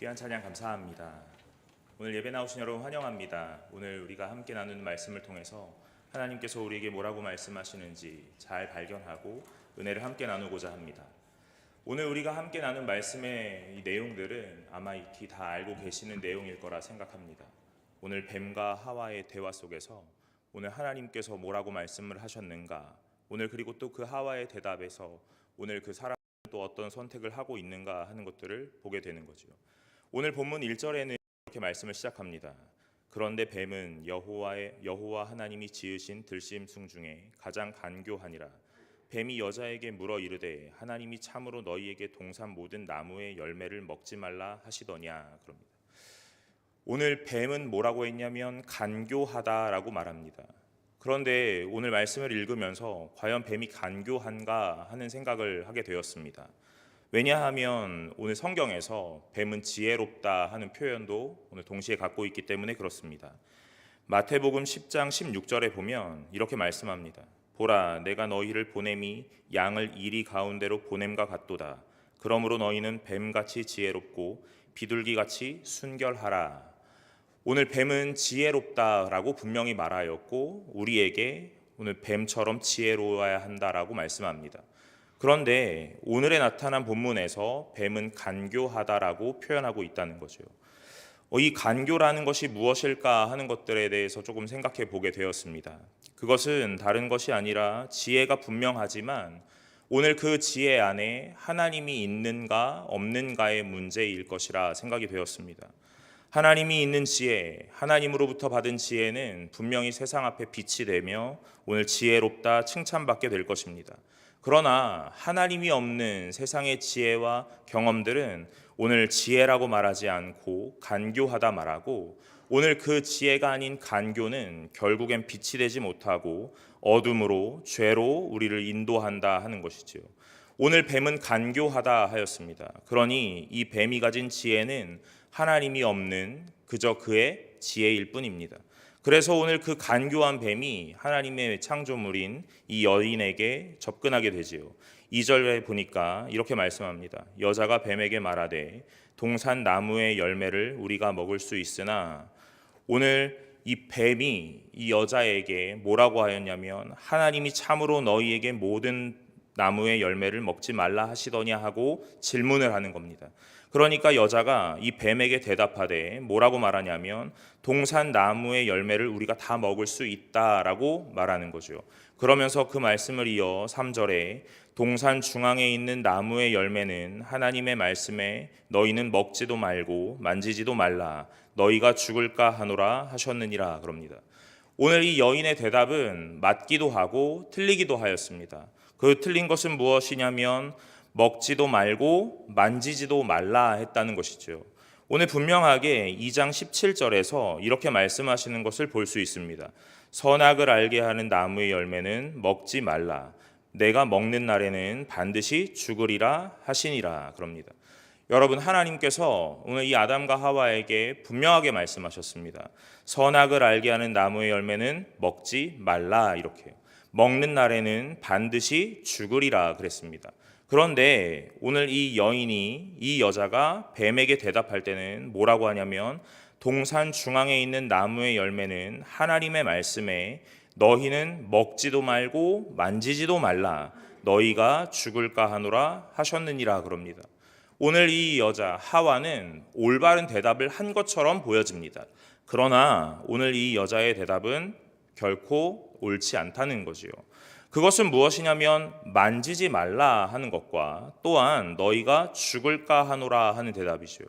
귀한 찬양 감사합니다. 오늘 예배 나오신 여러분 환영합니다. 오늘 우리가 함께 나누는 말씀을 통해서 하나님께서 우리에게 뭐라고 말씀하시는지 잘 발견하고 은혜를 함께 나누고자 합니다. 오늘 우리가 함께 나눈 말씀의 이 내용들은 아마 익히 다 알고 계시는 내용일 거라 생각합니다. 오늘 뱀과 하와의 대화 속에서 오늘 하나님께서 뭐라고 말씀을 하셨는가? 오늘 그리고 또 그 하와의 대답에서 오늘 그 사람 또 어떤 선택을 하고 있는가 하는 것들을 보게 되는 거죠. 오늘 본문 1절에는 이렇게 말씀을 시작합니다. 그런데 뱀은 여호와의 여호와 하나님이 지으신 들짐승 중에 가장 간교하니라. 뱀이 여자에게 물어 이르되 하나님이 참으로 너희에게 동산 모든 나무의 열매를 먹지 말라 하시더냐 그럽니다. 오늘 뱀은 뭐라고 했냐면 간교하다라고 말합니다. 그런데 오늘 말씀을 읽으면서 과연 뱀이 간교한가 하는 생각을 하게 되었습니다. 왜냐하면 오늘 성경에서 뱀은 지혜롭다 하는 표현도 오늘 동시에 갖고 있기 때문에 그렇습니다. 마태복음 10장 16절에 보면 이렇게 말씀합니다. 보라 내가 너희를 보냄이 양을 이리 가운데로 보냄과 같도다. 그러므로 너희는 뱀같이 지혜롭고 비둘기같이 순결하라. 오늘 뱀은 지혜롭다라고 분명히 말하였고 우리에게 오늘 뱀처럼 지혜로워야 한다라고 말씀합니다. 그런데 오늘에 나타난 본문에서 뱀은 간교하다라고 표현하고 있다는 거죠. 어, 이 간교라는 것이 무엇일까 하는 것들에 대해서 조금 생각해 보게 되었습니다. 그것은 다른 것이 아니라 지혜가 분명하지만 오늘 그 지혜 안에 하나님이 있는가 없는가의 문제일 것이라 생각이 되었습니다. 하나님이 있는 지혜, 하나님으로부터 받은 지혜는 분명히 세상 앞에 빛이 되며 오늘 지혜롭다 칭찬받게 될 것입니다. 그러나 하나님이 없는 세상의 지혜와 경험들은 오늘 지혜라고 말하지 않고 간교하다 말하고 오늘 그 지혜가 아닌 간교는 결국엔 빛이 되지 못하고 어둠으로 죄로 우리를 인도한다 하는 것이지요. 오늘 뱀은 간교하다 하였습니다. 그러니 이 뱀이 가진 지혜는 하나님이 없는 그저 그의 지혜일 뿐입니다. 그래서 오늘 그 간교한 뱀이 하나님의 창조물인 이 여인에게 접근하게 되지요. 2절에 보니까 이렇게 말씀합니다. 여자가 뱀에게 말하되 동산 나무의 열매를 우리가 먹을 수 있으나 오늘 이 뱀이 이 여자에게 뭐라고 하였냐면 하나님이 참으로 너희에게 모든 나무의 열매를 먹지 말라 하시더냐 하고 질문을 하는 겁니다. 그러니까 여자가 이 뱀에게 대답하되 뭐라고 말하냐면 동산 나무의 열매를 우리가 다 먹을 수 있다라고 말하는 거죠. 그러면서 그 말씀을 이어 3절에 동산 중앙에 있는 나무의 열매는 하나님의 말씀에 너희는 먹지도 말고 만지지도 말라 너희가 죽을까 하노라 하셨느니라 그럽니다. 오늘 이 여인의 대답은 맞기도 하고 틀리기도 하였습니다. 그 틀린 것은 무엇이냐면 먹지도 말고 만지지도 말라 했다는 것이죠. 오늘 분명하게 2장 17절에서 이렇게 말씀하시는 것을 볼 수 있습니다. 선악을 알게 하는 나무의 열매는 먹지 말라. 내가 먹는 날에는 반드시 죽으리라 하시니라 그럽니다. 여러분 하나님께서 오늘 이 아담과 하와에게 분명하게 말씀하셨습니다. 선악을 알게 하는 나무의 열매는 먹지 말라 이렇게. 먹는 날에는 반드시 죽으리라 그랬습니다. 그런데 오늘 이 여인이 이 여자가 뱀에게 대답할 때는 뭐라고 하냐면 동산 중앙에 있는 나무의 열매는 하나님의 말씀에 너희는 먹지도 말고 만지지도 말라 너희가 죽을까 하노라 하셨느니라 그럽니다. 오늘 이 여자 하와는 올바른 대답을 한 것처럼 보여집니다. 그러나 오늘 이 여자의 대답은 결코 옳지 않다는 거지요. 그것은 무엇이냐면 만지지 말라 하는 것과 또한 너희가 죽을까 하노라 하는 대답이죠.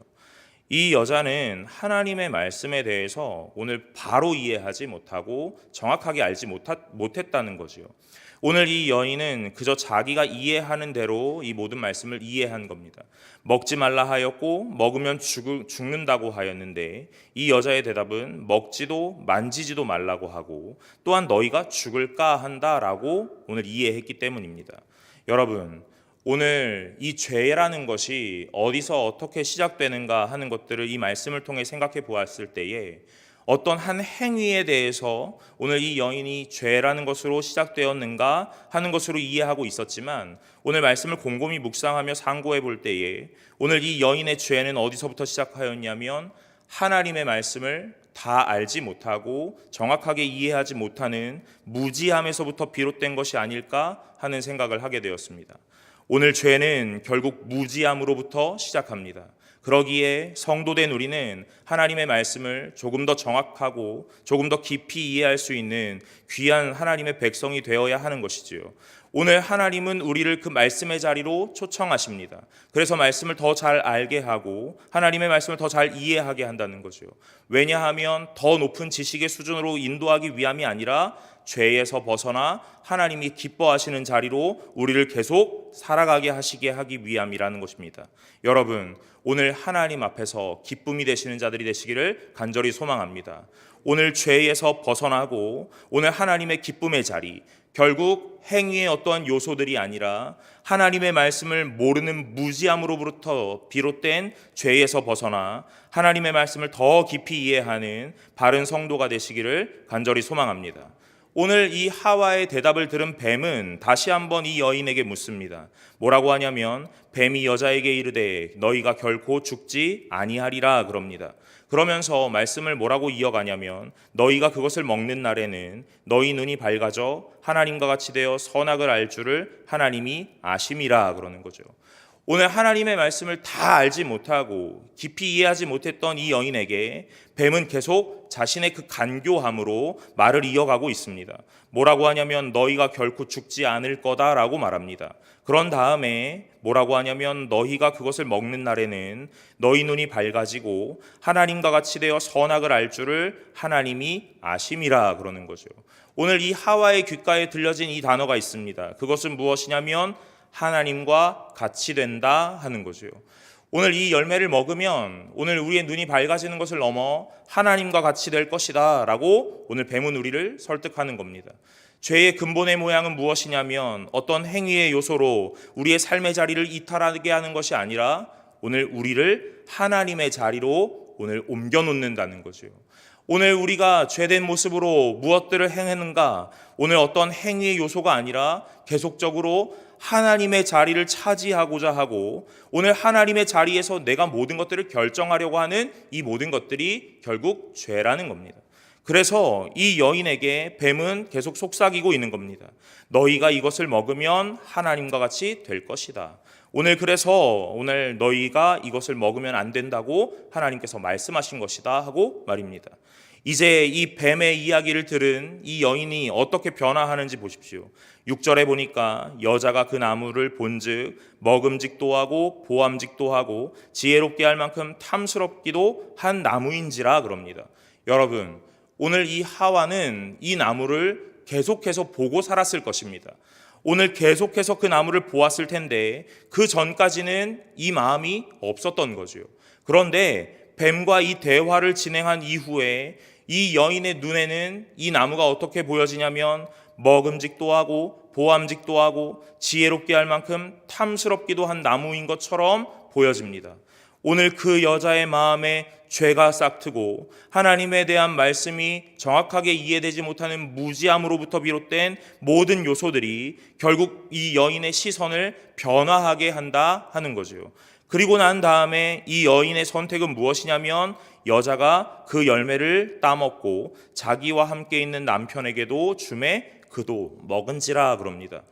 이 여자는 하나님의 말씀에 대해서 오늘 바로 이해하지 못하고 정확하게 알지 못했다는 거지요. 오늘 이 여인은 그저 자기가 이해하는 대로 이 모든 말씀을 이해한 겁니다. 먹지 말라 하였고 먹으면 죽, 죽는다고 하였는데 이 여자의 대답은 먹지도 만지지도 말라고 하고 또한 너희가 죽을까 한다라고 오늘 이해했기 때문입니다. 여러분 오늘 이 죄라는 것이 어디서 어떻게 시작되는가 하는 것들을 이 말씀을 통해 생각해 보았을 때에 어떤 한 행위에 대해서 오늘 이 여인이 죄라는 것으로 시작되었는가 하는 것으로 이해하고 있었지만 오늘 말씀을 곰곰이 묵상하며 상고해 볼 때에 오늘 이 여인의 죄는 어디서부터 시작하였냐면 하나님의 말씀을 다 알지 못하고 정확하게 이해하지 못하는 무지함에서부터 비롯된 것이 아닐까 하는 생각을 하게 되었습니다. 오늘 죄는 결국 무지함으로부터 시작합니다. 그러기에 성도된 우리는 하나님의 말씀을 조금 더 정확하고 조금 더 깊이 이해할 수 있는 귀한 하나님의 백성이 되어야 하는 것이지요. 오늘 하나님은 우리를 그 말씀의 자리로 초청하십니다. 그래서 말씀을 더 잘 알게 하고 하나님의 말씀을 더 잘 이해하게 한다는 거죠. 왜냐하면 더 높은 지식의 수준으로 인도하기 위함이 아니라 죄에서 벗어나 하나님이 기뻐하시는 자리로 우리를 계속 살아가게 하시게 하기 위함이라는 것입니다. 여러분, 오늘 하나님 앞에서 기쁨이 되시는 자들이 되시기를 간절히 소망합니다. 오늘 죄에서 벗어나고 오늘 하나님의 기쁨의 자리, 결국 행위의 어떠한 요소들이 아니라 하나님의 말씀을 모르는 무지함으로부터 비롯된 죄에서 벗어나 하나님의 말씀을 더 깊이 이해하는 바른 성도가 되시기를 간절히 소망합니다. 오늘 이 하와의 대답을 들은 뱀은 다시 한번 이 여인에게 묻습니다. 뭐라고 하냐면 뱀이 여자에게 이르되 너희가 결코 죽지 아니하리라 그럽니다. 그러면서 말씀을 뭐라고 이어가냐면 너희가 그것을 먹는 날에는 너희 눈이 밝아져 하나님과 같이 되어 선악을 알 줄을 하나님이 아심이라 그러는 거죠. 오늘 하나님의 말씀을 다 알지 못하고 깊이 이해하지 못했던 이 여인에게 뱀은 계속 자신의 그 간교함으로 말을 이어가고 있습니다. 뭐라고 하냐면 너희가 결코 죽지 않을 거다라고 말합니다. 그런 다음에 뭐라고 하냐면 너희가 그것을 먹는 날에는 너희 눈이 밝아지고 하나님과 같이 되어 선악을 알 줄을 하나님이 아심이라 그러는 거죠. 오늘 이 하와의 귓가에 들려진 이 단어가 있습니다. 그것은 무엇이냐면 하나님과 같이 된다 하는 거죠. 오늘 이 열매를 먹으면 오늘 우리의 눈이 밝아지는 것을 넘어 하나님과 같이 될 것이다 라고 오늘 뱀은 우리를 설득하는 겁니다. 죄의 근본의 모양은 무엇이냐면 어떤 행위의 요소로 우리의 삶의 자리를 이탈하게 하는 것이 아니라 오늘 우리를 하나님의 자리로 오늘 옮겨 놓는다는 거죠. 오늘 우리가 죄된 모습으로 무엇들을 행했는가? 오늘 어떤 행위의 요소가 아니라 계속적으로 하나님의 자리를 차지하고자 하고 오늘 하나님의 자리에서 내가 모든 것들을 결정하려고 하는 이 모든 것들이 결국 죄라는 겁니다. 그래서 이 여인에게 뱀은 계속 속삭이고 있는 겁니다. 너희가 이것을 먹으면 하나님과 같이 될 것이다. 오늘 그래서 오늘 너희가 이것을 먹으면 안 된다고 하나님께서 말씀하신 것이다 하고 말입니다. 이제 이 뱀의 이야기를 들은 이 여인이 어떻게 변화하는지 보십시오. 6절에 보니까 여자가 그 나무를 본즉 먹음직도 하고 보암직도 하고 지혜롭게 할 만큼 탐스럽기도 한 나무인지라 그럽니다. 여러분, 오늘 이 하와는 이 나무를 계속해서 보고 살았을 것입니다. 오늘 계속해서 그 나무를 보았을 텐데 그 전까지는 이 마음이 없었던 거죠. 그런데 뱀과 이 대화를 진행한 이후에 이 여인의 눈에는 이 나무가 어떻게 보여지냐면 먹음직도 하고 보암직도 하고 지혜롭게 할 만큼 탐스럽기도 한 나무인 것처럼 보여집니다. 오늘 그 여자의 마음에 죄가 싹트고 하나님에 대한 말씀이 정확하게 이해되지 못하는 무지함으로부터 비롯된 모든 요소들이 결국 이 여인의 시선을 변화하게 한다 하는 거죠. 그리고 난 다음에 이 여인의 선택은 무엇이냐면 여자가 그 열매를 따먹고 자기와 함께 있는 남편에게도 주매 그도 먹은지라 그럽니다.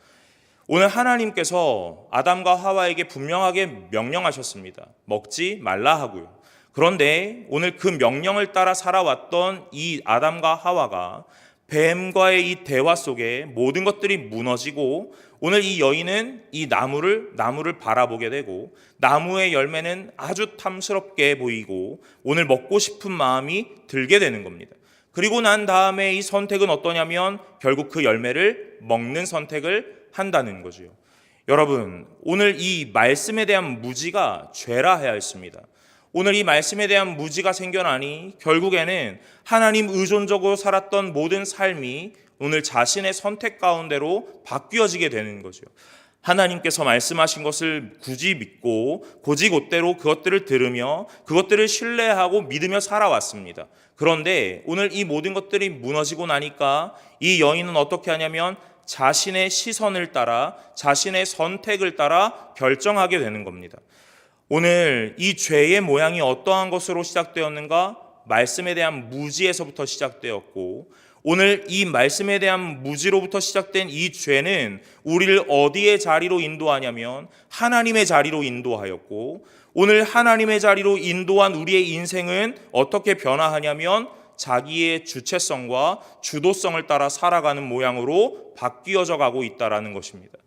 오늘 하나님께서 아담과 하와에게 분명하게 명령하셨습니다. 먹지 말라 하고요. 그런데 오늘 그 명령을 따라 살아왔던 이 아담과 하와가 뱀과의 이 대화 속에 모든 것들이 무너지고 오늘 이 여인은 이 나무를 나무를 바라보게 되고 나무의 열매는 아주 탐스럽게 보이고 오늘 먹고 싶은 마음이 들게 되는 겁니다. 그리고 난 다음에 이 선택은 어떠냐면 결국 그 열매를 먹는 선택을 한다는 거죠. 여러분, 오늘 이 말씀에 대한 무지가 죄라 해야 했습니다. 오늘 이 말씀에 대한 무지가 생겨나니 결국에는 하나님 의존적으로 살았던 모든 삶이 오늘 자신의 선택 가운데로 바뀌어지게 되는 거죠. 하나님께서 말씀하신 것을 굳이 믿고 고지곳대로 그것들을 들으며 그것들을 신뢰하고 믿으며 살아왔습니다. 그런데 오늘 이 모든 것들이 무너지고 나니까 이 여인은 어떻게 하냐면 자신의 시선을 따라 자신의 선택을 따라 결정하게 되는 겁니다. 오늘 이 죄의 모양이 어떠한 것으로 시작되었는가? 말씀에 대한 무지에서부터 시작되었고 오늘 이 말씀에 대한 무지로부터 시작된 이 죄는 우리를 어디의 자리로 인도하냐면 하나님의 자리로 인도하였고 오늘 하나님의 자리로 인도한 우리의 인생은 어떻게 변화하냐면 자기의 주체성과 주도성을 따라 살아가는 모양으로 바뀌어져 가고 있다라는 것입니다.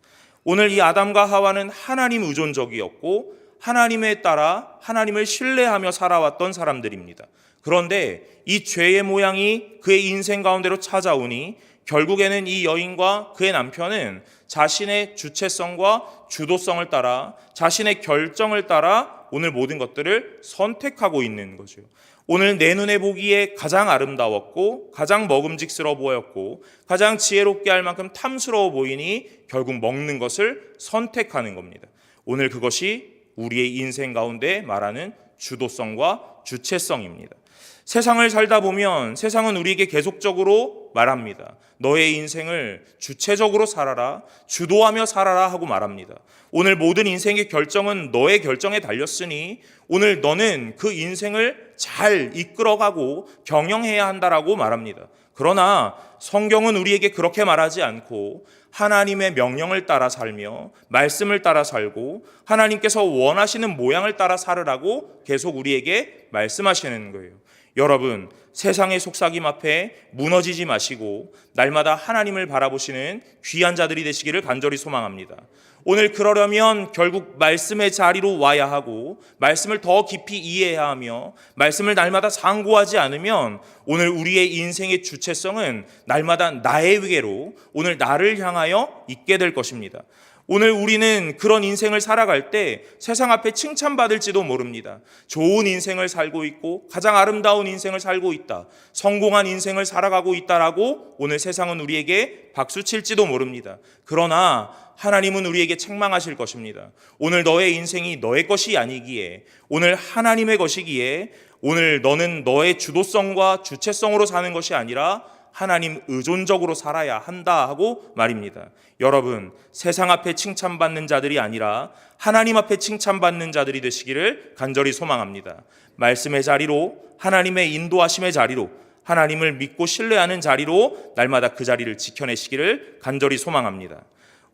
오늘 이 아담과 하와는 하나님 의존적이었고 하나님에 따라 하나님을 신뢰하며 살아왔던 사람들입니다. 그런데 이 죄의 모양이 그의 인생 가운데로 찾아오니 결국에는 이 여인과 그의 남편은 자신의 주체성과 주도성을 따라 자신의 결정을 따라 오늘 모든 것들을 선택하고 있는 거죠. 오늘 내 눈에 보기에 가장 아름다웠고 가장 먹음직스러워 보였고 가장 지혜롭게 할 만큼 탐스러워 보이니 결국 먹는 것을 선택하는 겁니다. 오늘 그것이 우리의 인생 가운데 말하는 주도성과 주체성입니다. 세상을 살다 보면 세상은 우리에게 계속적으로 말합니다. 너의 인생을 주체적으로 살아라, 주도하며 살아라 하고 말합니다. 오늘 모든 인생의 결정은 너의 결정에 달렸으니 오늘 너는 그 인생을 잘 이끌어가고 경영해야 한다라고 말합니다. 그러나 성경은 우리에게 그렇게 말하지 않고 하나님의 명령을 따라 살며 말씀을 따라 살고 하나님께서 원하시는 모양을 따라 살으라고 계속 우리에게 말씀하시는 거예요. 여러분, 세상의 속삭임 앞에 무너지지 마시고 날마다 하나님을 바라보시는 귀한 자들이 되시기를 간절히 소망합니다. 오늘 그러려면 결국 말씀의 자리로 와야 하고 말씀을 더 깊이 이해해야 하며 말씀을 날마다 상고하지 않으면 오늘 우리의 인생의 주체성은 날마다 나에게로 오늘 나를 향하여 있게 될 것입니다. 오늘 우리는 그런 인생을 살아갈 때 세상 앞에 칭찬받을지도 모릅니다. 좋은 인생을 살고 있고 가장 아름다운 인생을 살고 있다. 성공한 인생을 살아가고 있다라고 오늘 세상은 우리에게 박수 칠지도 모릅니다. 그러나 하나님은 우리에게 책망하실 것입니다. 오늘 너의 인생이 너의 것이 아니기에 오늘 하나님의 것이기에 오늘 너는 너의 주도성과 주체성으로 사는 것이 아니라 하나님 의존적으로 살아야 한다 하고 말입니다. 여러분, 세상 앞에 칭찬받는 자들이 아니라 하나님 앞에 칭찬받는 자들이 되시기를 간절히 소망합니다. 말씀의 자리로 하나님의 인도하심의 자리로 하나님을 믿고 신뢰하는 자리로 날마다 그 자리를 지켜내시기를 간절히 소망합니다.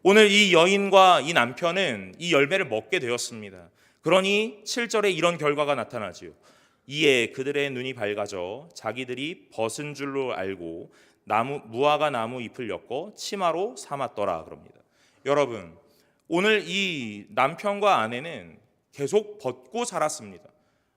오늘 이 여인과 이 남편은 이 열매를 먹게 되었습니다. 그러니 7절에 이런 결과가 나타나지요. 이에 그들의 눈이 밝아져 자기들이 벗은 줄로 알고 나무 무화과 나무 잎을 엮어 치마로 삼았더라 그럽니다. 여러분, 오늘 이 남편과 아내는 계속 벗고 살았습니다.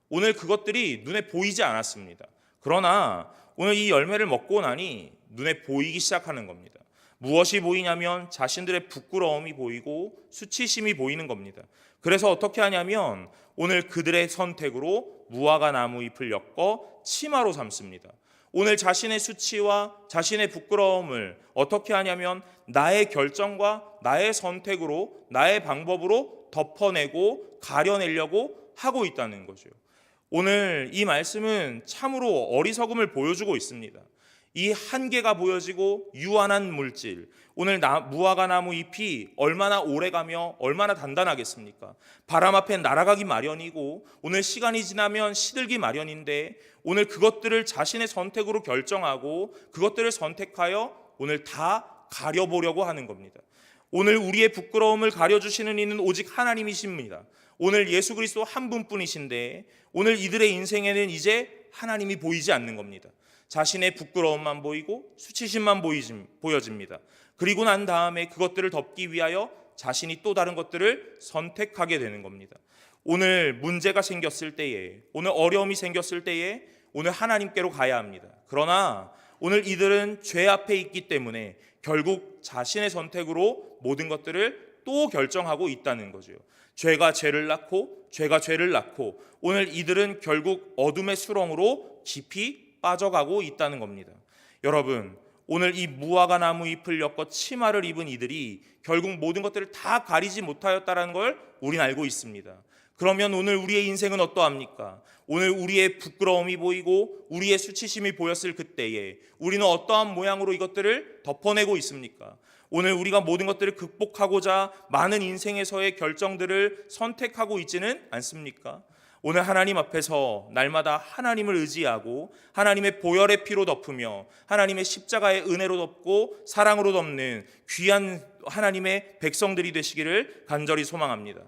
오늘 그것들이 눈에 보이지 않았습니다. 그러나 오늘 이 열매를 먹고 나니 눈에 보이기 시작하는 겁니다. 무엇이 보이냐면 자신들의 부끄러움이 보이고 수치심이 보이는 겁니다. 그래서 어떻게 하냐면 오늘 그들의 선택으로 무화과 나무 잎을 엮어 치마로 삼습니다. 오늘 자신의 수치와 자신의 부끄러움을 어떻게 하냐면 나의 결정과 나의 선택으로 나의 방법으로 덮어내고 가려내려고 하고 있다는 거죠. 오늘 이 말씀은 참으로 어리석음을 보여주고 있습니다. 이 한계가 보여지고 유한한 물질. 오늘 나, 무화과 나무 잎이 얼마나 오래가며 얼마나 단단하겠습니까? 바람 앞에 날아가기 마련이고 오늘 시간이 지나면 시들기 마련인데 오늘 그것들을 자신의 선택으로 결정하고 그것들을 선택하여 오늘 다 가려보려고 하는 겁니다. 오늘 우리의 부끄러움을 가려주시는 이는 오직 하나님이십니다. 오늘 예수 그리스도 한 분뿐이신데 오늘 이들의 인생에는 이제 하나님이 보이지 않는 겁니다. 자신의 부끄러움만 보이고 수치심만 보여집니다. 그리고 난 다음에 그것들을 덮기 위하여 자신이 또 다른 것들을 선택하게 되는 겁니다. 오늘 문제가 생겼을 때에, 오늘 어려움이 생겼을 때에 오늘 하나님께로 가야 합니다. 그러나 오늘 이들은 죄 앞에 있기 때문에 결국 자신의 선택으로 모든 것들을 또 결정하고 있다는 거죠. 죄가 죄를 낳고 죄가 죄를 낳고 오늘 이들은 결국 어둠의 수렁으로 깊이 빠져가고 있다는 겁니다. 여러분, 오늘 이 무화과 나무 잎을 엮어 치마를 입은 이들이 결국 모든 것들을 다 가리지 못하였다라는 걸 우리는 알고 있습니다. 그러면 오늘 우리의 인생은 어떠합니까? 오늘 우리의 부끄러움이 보이고 우리의 수치심이 보였을 그때에 우리는 어떠한 모양으로 이것들을 덮어내고 있습니까? 오늘 우리가 모든 것들을 극복하고자 많은 인생에서의 결정들을 선택하고 있지는 않습니까? 오늘 하나님 앞에서 날마다 하나님을 의지하고 하나님의 보혈의 피로 덮으며 하나님의 십자가의 은혜로 덮고 사랑으로 덮는 귀한 하나님의 백성들이 되시기를 간절히 소망합니다.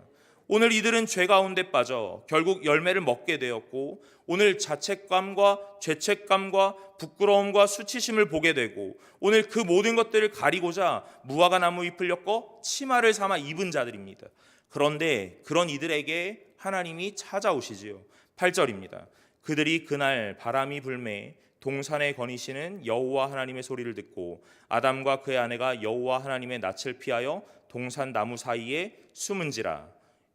오늘 이들은 죄 가운데 빠져 결국 열매를 먹게 되었고 오늘 자책감과 죄책감과 부끄러움과 수치심을 보게 되고 오늘 그 모든 것들을 가리고자 무화과 나무 잎을 엮어 치마를 삼아 입은 자들입니다. 그런데 그런 이들에게 하나님이 찾아오시지요. 8절입니다. 그들이 그날 바람이 불매 동산에 거니시는 여호와 하나님의 소리를 듣고 아담과 그의 아내가 여호와 하나님의 낯을 피하여 동산 나무 사이에 숨은지라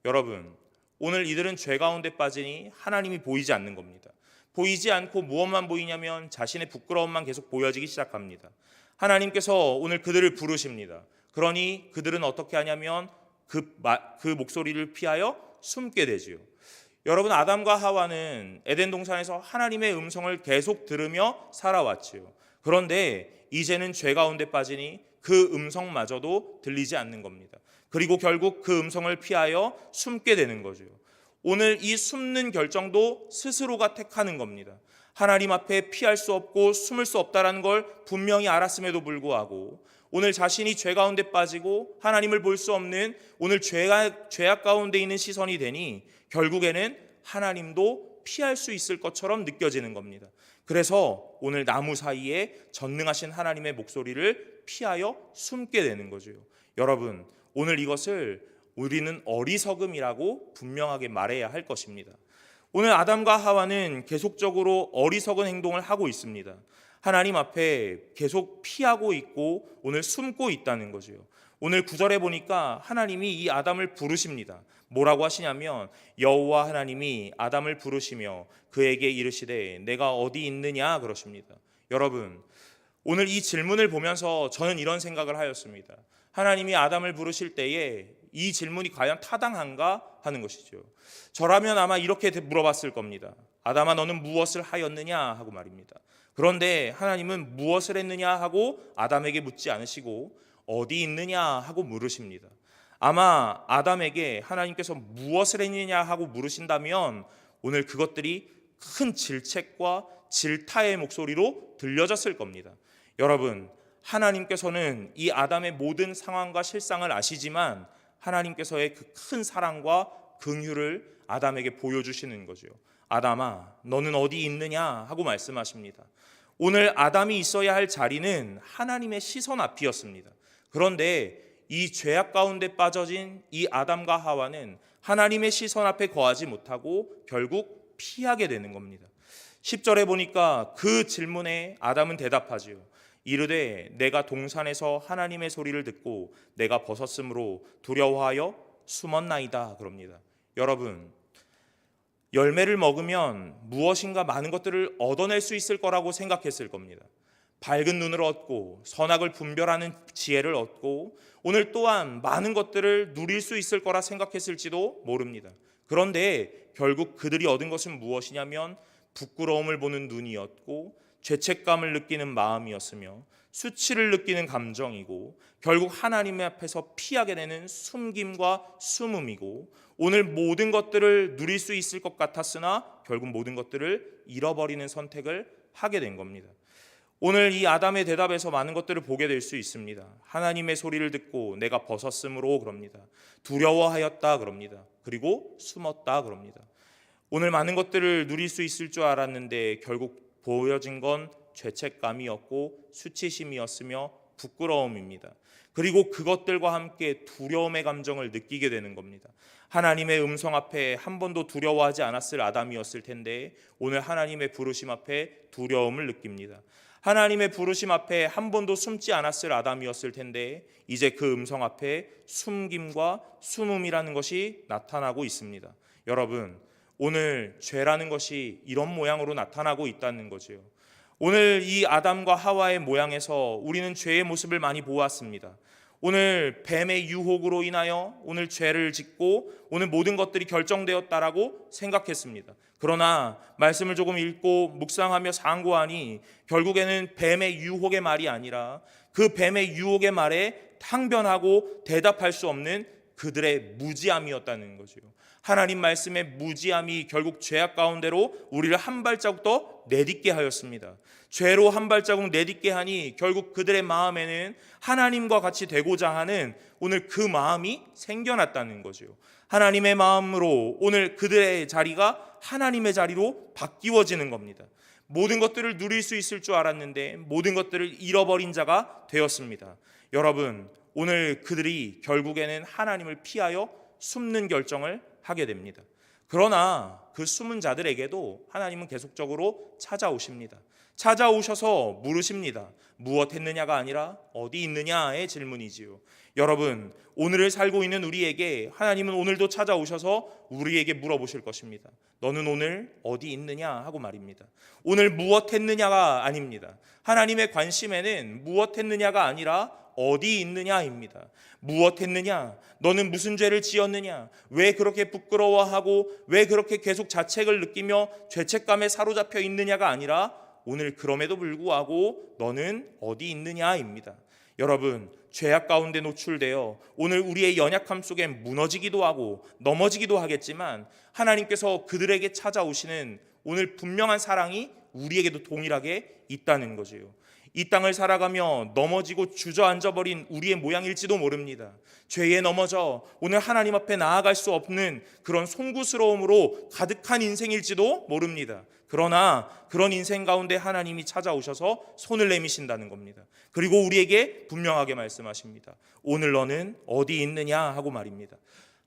여러분, 오늘 이들은 죄 가운데 빠지니 하나님이 보이지 않는 겁니다. 보이지 않고 무엇만 보이냐면 자신의 부끄러움만 계속 보여지기 시작합니다. 하나님께서 오늘 그들을 부르십니다. 그러니 그들은 어떻게 하냐면 그, 마, 그 목소리를 피하여 숨게 되지요. 여러분 아담과 하와는 에덴 동산에서 하나님의 음성을 계속 들으며 살아왔지요. 그런데 이제는 죄 가운데 빠지니 그 음성마저도 들리지 않는 겁니다. 그리고 결국 그 음성을 피하여 숨게 되는 거죠. 오늘 이 숨는 결정도 스스로가 택하는 겁니다. 하나님 앞에 피할 수 없고 숨을 수 없다라는 걸 분명히 알았음에도 불구하고 오늘 자신이 죄 가운데 빠지고 하나님을 볼 수 없는 오늘 죄악, 죄악 가운데 있는 시선이 되니 결국에는 하나님도 피할 수 있을 것처럼 느껴지는 겁니다. 그래서 오늘 나무 사이에 전능하신 하나님의 목소리를 피하여 숨게 되는 거죠. 여러분, 오늘 이것을 우리는 어리석음이라고 분명하게 말해야 할 것입니다. 오늘 아담과 하와는 계속적으로 어리석은 행동을 하고 있습니다. 하나님 앞에 계속 피하고 있고 오늘 숨고 있다는 거죠. 오늘 구절에 보니까 하나님이 이 아담을 부르십니다. 뭐라고 하시냐면 여호와 하나님이 아담을 부르시며 그에게 이르시되 내가 어디 있느냐 그러십니다. 여러분 오늘 이 질문을 보면서 저는 이런 생각을 하였습니다. 하나님이 아담을 부르실 때에 이 질문이 과연 타당한가 하는 것이죠. 저라면 아마 이렇게 물어봤을 겁니다. 아담아 너는 무엇을 하였느냐 하고 말입니다. 그런데 하나님은 무엇을 했느냐 하고 아담에게 묻지 않으시고 어디 있느냐 하고 물으십니다. 아마 아담에게 하나님께서 무엇을 했느냐 하고 물으신다면 오늘 그것들이 큰 질책과 질타의 목소리로 들려졌을 겁니다. 여러분, 하나님께서는 이 아담의 모든 상황과 실상을 아시지만 하나님께서의 그 큰 사랑과 긍휼을 아담에게 보여주시는 거죠. 아담아, 너는 어디 있느냐 하고 말씀하십니다. 오늘 아담이 있어야 할 자리는 하나님의 시선 앞이었습니다. 그런데 이 죄악 가운데 빠져진 이 아담과 하와는 하나님의 시선 앞에 거하지 못하고 결국 피하게 되는 겁니다. 10절에 보니까 그 질문에 아담은 대답하지요. 이르되 내가 동산에서 하나님의 소리를 듣고 내가 벗었으므로 두려워하여 숨었나이다 그럽니다. 여러분 열매를 먹으면 무엇인가 많은 것들을 얻어낼 수 있을 거라고 생각했을 겁니다. 밝은 눈을 얻고 선악을 분별하는 지혜를 얻고 오늘 또한 많은 것들을 누릴 수 있을 거라 생각했을지도 모릅니다. 그런데 결국 그들이 얻은 것은 무엇이냐면 부끄러움을 보는 눈이었고 죄책감을 느끼는 마음이었으며 수치를 느끼는 감정이고 결국 하나님 앞에서 피하게 되는 숨김과 숨음이고 오늘 모든 것들을 누릴 수 있을 것 같았으나 결국 모든 것들을 잃어버리는 선택을 하게 된 겁니다. 오늘 이 아담의 대답에서 많은 것들을 보게 될 수 있습니다. 하나님의 소리를 듣고 내가 벗었으므로 그럽니다. 두려워하였다 그럽니다. 그리고 숨었다 그럽니다. 오늘 많은 것들을 누릴 수 있을 줄 알았는데 결국 보여진 건 죄책감이었고 수치심이었으며 부끄러움입니다. 그리고 그것들과 함께 두려움의 감정을 느끼게 되는 겁니다. 하나님의 음성 앞에 한 번도 두려워하지 않았을 아담이었을 텐데 오늘 하나님의 부르심 앞에 두려움을 느낍니다. 하나님의 부르심 앞에 한 번도 숨지 않았을 아담이었을 텐데 이제 그 음성 앞에 숨김과 숨음이라는 것이 나타나고 있습니다. 여러분, 오늘 죄라는 것이 이런 모양으로 나타나고 있다는 거지요. 오늘 이 아담과 하와의 모양에서 우리는 죄의 모습을 많이 보았습니다. 오늘 뱀의 유혹으로 인하여 오늘 죄를 짓고 오늘 모든 것들이 결정되었다라고 생각했습니다. 그러나 말씀을 조금 읽고 묵상하며 상고하니 결국에는 뱀의 유혹의 말이 아니라 그 뱀의 유혹의 말에 항변하고 대답할 수 없는 그들의 무지함이었다는 거죠. 하나님 말씀의 무지함이 결국 죄악 가운데로 우리를 한 발자국 더 내딛게 하였습니다. 죄로 한 발자국 내딛게 하니 결국 그들의 마음에는 하나님과 같이 되고자 하는 오늘 그 마음이 생겨났다는 거죠. 하나님의 마음으로 오늘 그들의 자리가 하나님의 자리로 바뀌어지는 겁니다. 모든 것들을 누릴 수 있을 줄 알았는데 모든 것들을 잃어버린 자가 되었습니다. 여러분, 오늘 그들이 결국에는 하나님을 피하여 숨는 결정을 하게 됩니다. 그러나 그 숨은 자들에게도 하나님은 계속적으로 찾아오십니다. 찾아오셔서 물으십니다. 무엇 했느냐가 아니라 어디 있느냐의 질문이지요. 여러분, 오늘을 살고 있는 우리에게 하나님은 오늘도 찾아오셔서 우리에게 물어보실 것입니다. 너는 오늘 어디 있느냐 하고 말입니다. 오늘 무엇 했느냐가 아닙니다. 하나님의 관심에는 무엇 했느냐가 아니라 어디 있느냐입니다. 무엇 했느냐? 너는 무슨 죄를 지었느냐? 왜 그렇게 부끄러워하고 왜 그렇게 계속 자책을 느끼며 죄책감에 사로잡혀 있느냐가 아니라 오늘 그럼에도 불구하고 너는 어디 있느냐입니다. 여러분, 죄악 가운데 노출되어 오늘 우리의 연약함 속에 무너지기도 하고 넘어지기도 하겠지만 하나님께서 그들에게 찾아오시는 오늘 분명한 사랑이 우리에게도 동일하게 있다는 거지요. 이 땅을 살아가며 넘어지고 주저앉아 버린 우리의 모양일지도 모릅니다. 죄에 넘어져 오늘 하나님 앞에 나아갈 수 없는 그런 송구스러움으로 가득한 인생일지도 모릅니다. 그러나 그런 인생 가운데 하나님이 찾아오셔서 손을 내미신다는 겁니다. 그리고 우리에게 분명하게 말씀하십니다. 오늘 너는 어디 있느냐 하고 말입니다.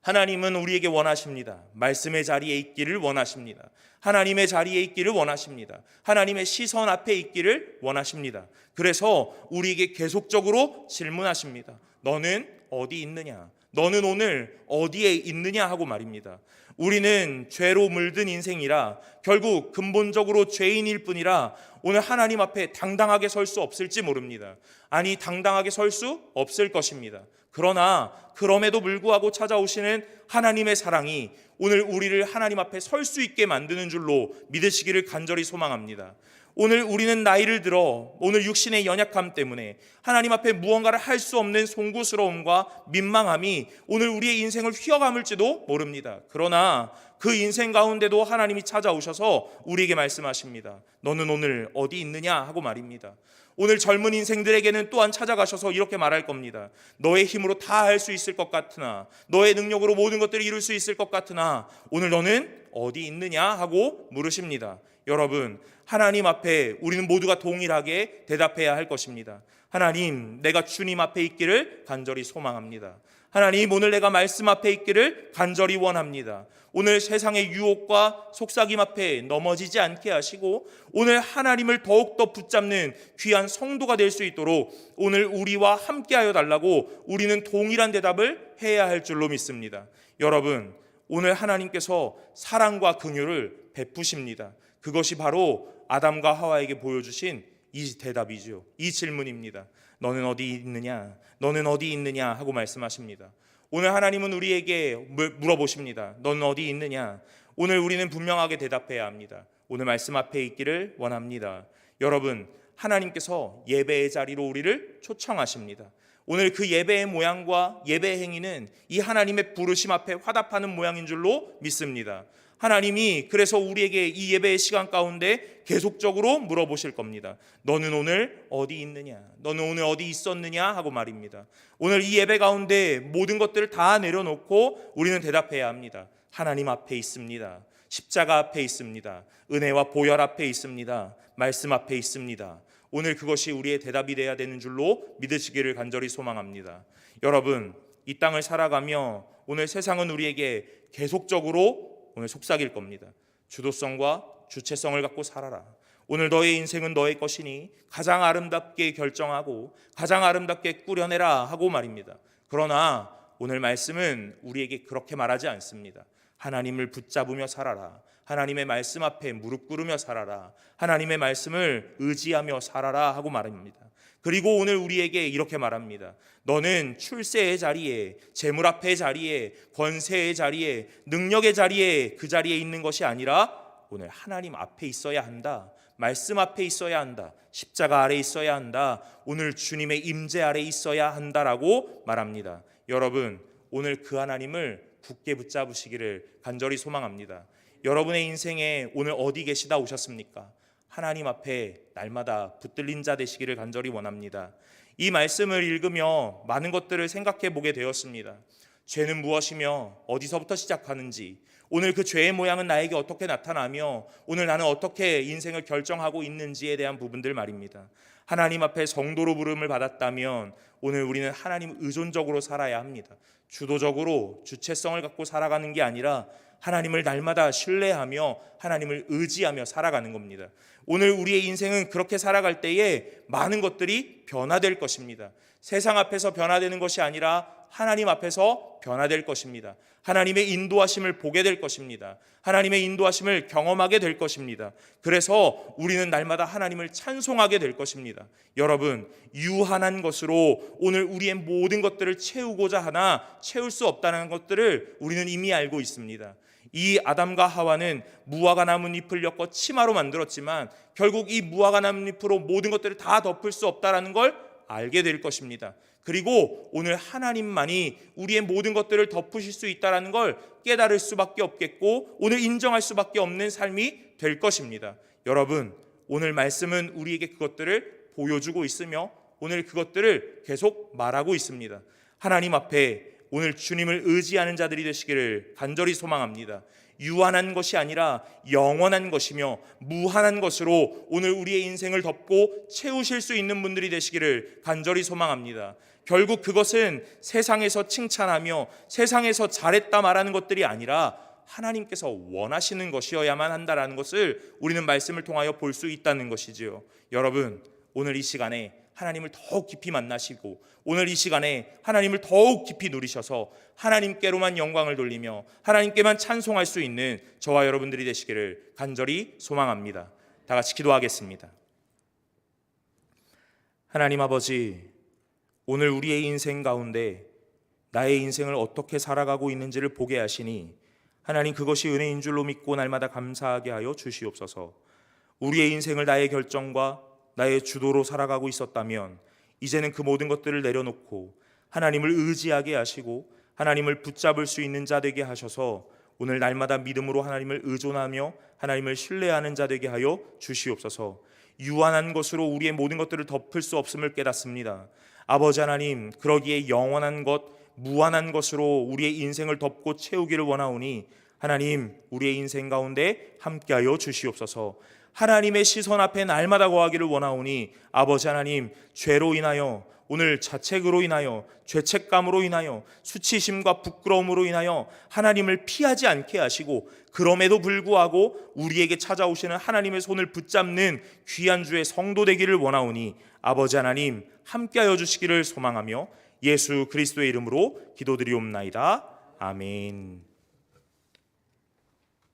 하나님은 우리에게 원하십니다. 말씀의 자리에 있기를 원하십니다. 하나님의 자리에 있기를 원하십니다. 하나님의 시선 앞에 있기를 원하십니다. 그래서 우리에게 계속적으로 질문하십니다. 너는 어디 있느냐? 너는 오늘 어디에 있느냐 하고 말입니다. 우리는 죄로 물든 인생이라 결국 근본적으로 죄인일 뿐이라 오늘 하나님 앞에 당당하게 설 수 없을지 모릅니다. 아니, 당당하게 설 수 없을 것입니다. 그러나 그럼에도 불구하고 찾아오시는 하나님의 사랑이 오늘 우리를 하나님 앞에 설 수 있게 만드는 줄로 믿으시기를 간절히 소망합니다. 오늘 우리는 나이를 들어 오늘 육신의 연약함 때문에 하나님 앞에 무언가를 할 수 없는 송구스러움과 민망함이 오늘 우리의 인생을 휘어감을지도 모릅니다. 그러나 그 인생 가운데도 하나님이 찾아오셔서 우리에게 말씀하십니다. 너는 오늘 어디 있느냐 하고 말입니다. 오늘 젊은 인생들에게는 또한 찾아가셔서 이렇게 말할 겁니다. 너의 힘으로 다 할 수 있을 것 같으나 너의 능력으로 모든 것들을 이룰 수 있을 것 같으나 오늘 너는 어디 있느냐 하고 물으십니다. 여러분, 하나님 앞에 우리는 모두가 동일하게 대답해야 할 것입니다. 하나님, 내가 주님 앞에 있기를 간절히 소망합니다. 하나님, 오늘 내가 말씀 앞에 있기를 간절히 원합니다. 오늘 세상의 유혹과 속삭임 앞에 넘어지지 않게 하시고 오늘 하나님을 더욱더 붙잡는 귀한 성도가 될 수 있도록 오늘 우리와 함께하여 달라고 우리는 동일한 대답을 해야 할 줄로 믿습니다. 여러분, 오늘 하나님께서 사랑과 긍휼을 베푸십니다. 그것이 바로 아담과 하와에게 보여주신 이 대답이죠. 이 질문입니다. 너는 어디 있느냐? 너는 어디 있느냐? 하고 말씀하십니다. 오늘 하나님은 우리에게 물어보십니다. 너는 어디 있느냐? 오늘 우리는 분명하게 대답해야 합니다. 오늘 말씀 앞에 있기를 원합니다. 여러분, 하나님께서 예배의 자리로 우리를 초청하십니다. 오늘 그 예배의 모양과 예배 행위는 이 하나님의 부르심 앞에 화답하는 모양인 줄로 믿습니다. 하나님이 그래서 우리에게 이 예배의 시간 가운데 계속적으로 물어보실 겁니다. 너는 오늘 어디 있느냐? 너는 오늘 어디 있었느냐? 하고 말입니다. 오늘 이 예배 가운데 모든 것들을 다 내려놓고 우리는 대답해야 합니다. 하나님 앞에 있습니다. 십자가 앞에 있습니다. 은혜와 보혈 앞에 있습니다. 말씀 앞에 있습니다. 오늘 그것이 우리의 대답이 되어야 되는 줄로 믿으시기를 간절히 소망합니다. 여러분, 이 땅을 살아가며 오늘 세상은 우리에게 계속적으로 오늘 속삭일 겁니다. 주도성과 주체성을 갖고 살아라. 오늘 너의 인생은 너의 것이니 가장 아름답게 결정하고 가장 아름답게 꾸려내라 하고 말입니다. 그러나 오늘 말씀은 우리에게 그렇게 말하지 않습니다. 하나님을 붙잡으며 살아라. 하나님의 말씀 앞에 무릎 꿇으며 살아라. 하나님의 말씀을 의지하며 살아라 하고 말합니다. 그리고 오늘 우리에게 이렇게 말합니다. 너는 출세의 자리에, 재물 앞의 자리에, 권세의 자리에, 능력의 자리에 그 자리에 있는 것이 아니라 오늘 하나님 앞에 있어야 한다. 말씀 앞에 있어야 한다. 십자가 아래 있어야 한다. 오늘 주님의 임재 아래 있어야 한다라고 말합니다. 여러분, 오늘 그 하나님을 굳게 붙잡으시기를 간절히 소망합니다. 여러분의 인생에 오늘 어디 계시다 오셨습니까? 하나님 앞에 날마다 붙들린 자 되시기를 간절히 원합니다. 이 말씀을 읽으며 많은 것들을 생각해 보게 되었습니다. 죄는 무엇이며 어디서부터 시작하는지, 오늘 그 죄의 모양은 나에게 어떻게 나타나며 오늘 나는 어떻게 인생을 결정하고 있는지에 대한 부분들 말입니다. 하나님 앞에 성도로 부름을 받았다면 오늘 우리는 하나님 의존적으로 살아야 합니다. 주도적으로 주체성을 갖고 살아가는 게 아니라 하나님을 날마다 신뢰하며 하나님을 의지하며 살아가는 겁니다. 오늘 우리의 인생은 그렇게 살아갈 때에 많은 것들이 변화될 것입니다. 세상 앞에서 변화되는 것이 아니라 하나님 앞에서 변화될 것입니다. 하나님의 인도하심을 보게 될 것입니다. 하나님의 인도하심을 경험하게 될 것입니다. 그래서 우리는 날마다 하나님을 찬송하게 될 것입니다. 여러분, 유한한 것으로 오늘 우리의 모든 것들을 채우고자 하나 채울 수 없다는 것들을 우리는 이미 알고 있습니다. 이 아담과 하와는 무화과 나뭇잎을 엮어 치마로 만들었지만 결국 이 무화과 나뭇잎으로 모든 것들을 다 덮을 수 없다라는 걸 알게 될 것입니다. 그리고 오늘 하나님만이 우리의 모든 것들을 덮으실 수 있다라는 걸 깨달을 수밖에 없겠고 오늘 인정할 수밖에 없는 삶이 될 것입니다. 여러분, 오늘 말씀은 우리에게 그것들을 보여주고 있으며 오늘 그것들을 계속 말하고 있습니다. 하나님 앞에 오늘 주님을 의지하는 자들이 되시기를 간절히 소망합니다. 유한한 것이 아니라 영원한 것이며 무한한 것으로 오늘 우리의 인생을 덮고 채우실 수 있는 분들이 되시기를 간절히 소망합니다. 결국 그것은 세상에서 칭찬하며 세상에서 잘했다 말하는 것들이 아니라 하나님께서 원하시는 것이어야만 한다라는 것을 우리는 말씀을 통하여 볼 수 있다는 것이지요. 여러분, 오늘 이 시간에 하나님을 더욱 깊이 만나시고 오늘 이 시간에 하나님을 더욱 깊이 누리셔서 하나님께로만 영광을 돌리며 하나님께만 찬송할 수 있는 저와 여러분들이 되시기를 간절히 소망합니다. 다 같이 기도하겠습니다. 하나님 아버지, 오늘 우리의 인생 가운데 나의 인생을 어떻게 살아가고 있는지를 보게 하시니 하나님 그것이 은혜인 줄로 믿고 날마다 감사하게 하여 주시옵소서. 우리의 인생을 나의 결정과 나의 주도로 살아가고 있었다면 이제는 그 모든 것들을 내려놓고 하나님을 의지하게 하시고 하나님을 붙잡을 수 있는 자 되게 하셔서 오늘 날마다 믿음으로 하나님을 의존하며 하나님을 신뢰하는 자 되게 하여 주시옵소서. 유한한 것으로 우리의 모든 것들을 덮을 수 없음을 깨닫습니다. 아버지 하나님, 그러기에 영원한 것, 무한한 것으로 우리의 인생을 덮고 채우기를 원하오니 하나님, 우리의 인생 가운데 함께하여 주시옵소서. 하나님의 시선 앞에 날마다 거하기를 원하오니 아버지 하나님, 죄로 인하여 오늘 자책으로 인하여 죄책감으로 인하여 수치심과 부끄러움으로 인하여 하나님을 피하지 않게 하시고 그럼에도 불구하고 우리에게 찾아오시는 하나님의 손을 붙잡는 귀한 주의 성도 되기를 원하오니 아버지 하나님 함께하여 주시기를 소망하며 예수 그리스도의 이름으로 기도드리옵나이다. 아멘.